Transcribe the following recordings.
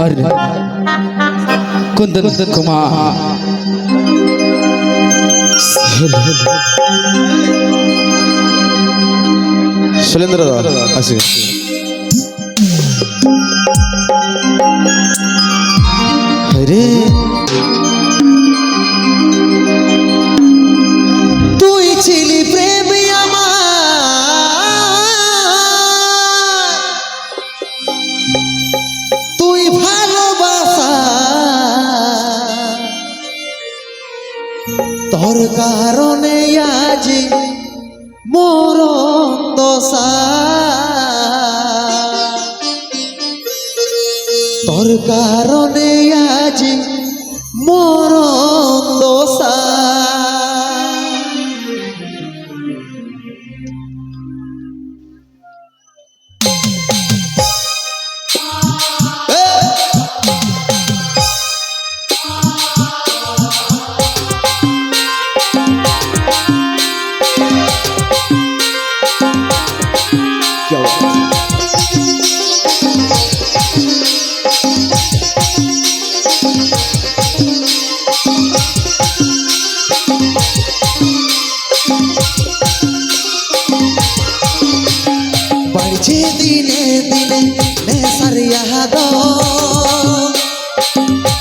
আর কুন্দন কুমার শৈলেন্দ্র আসি তোর কারণে আজি মোর দশা তোর কারণে আজ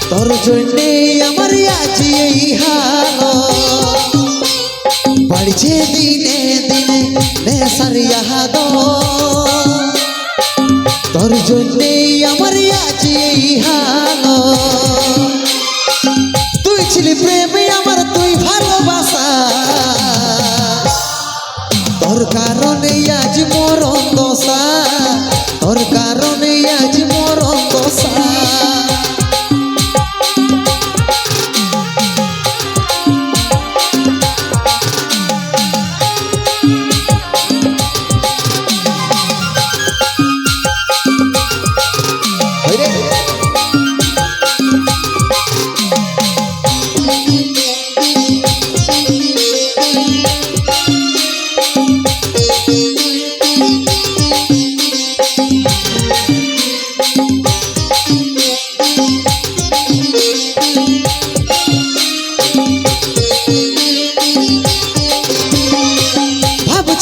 তোর জন্যে আমার হাল বাড়ছে দিনে দিনে তোর জন্যে আমার হাল তুই ছিলি প্রেমে আমার তুই ভালোবাসা। তোর কারণে আজ মরণ দশা। তোর কারণে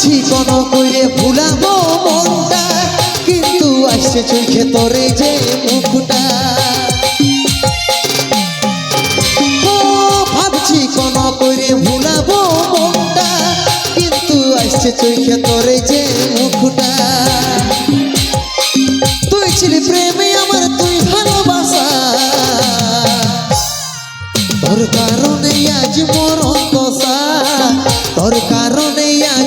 কোন কইরে ভুলাবো মনটা, কিন্তু আসছে চোখে তোরে যে মুখটা। ভাবছি কোন কইরে ভুলাবো মনটা, কিন্তু আসছে চোখে তোরে যে মুখটা। তুই ছিলি প্রেমে আমার তুই ভালোবাসা। তোর কারণে আজ মরণ দশা, তোর কারণে আজ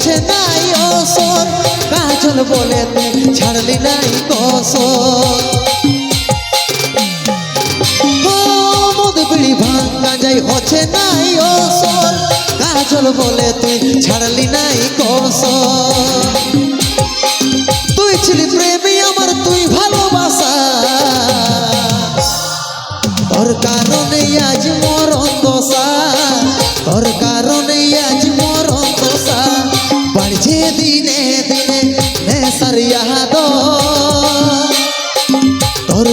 হচ্ছে নাই অসর। কাজল বলে ছাড়লি নাই কসর। হচ্ছে নাই অসর। কাজল বলে তুই ছাড়লি নাই কসর।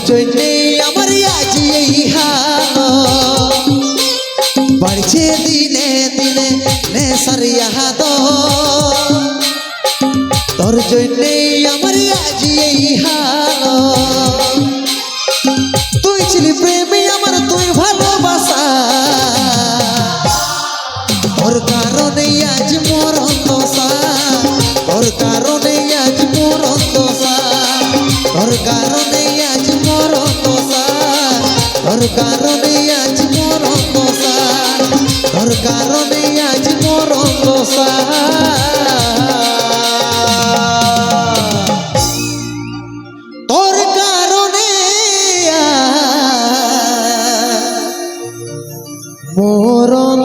জন্যে আমার আজ এই হাল বাড়ছে দিনে দিনে নেশার ইয়াদ তোর জন্যে আমার আজ এই কারণে আজ মরণ দশার তোর কারণে আজ মরণ দশার তোর কারণে আজ মরণ দশার তোর কারণে মরণ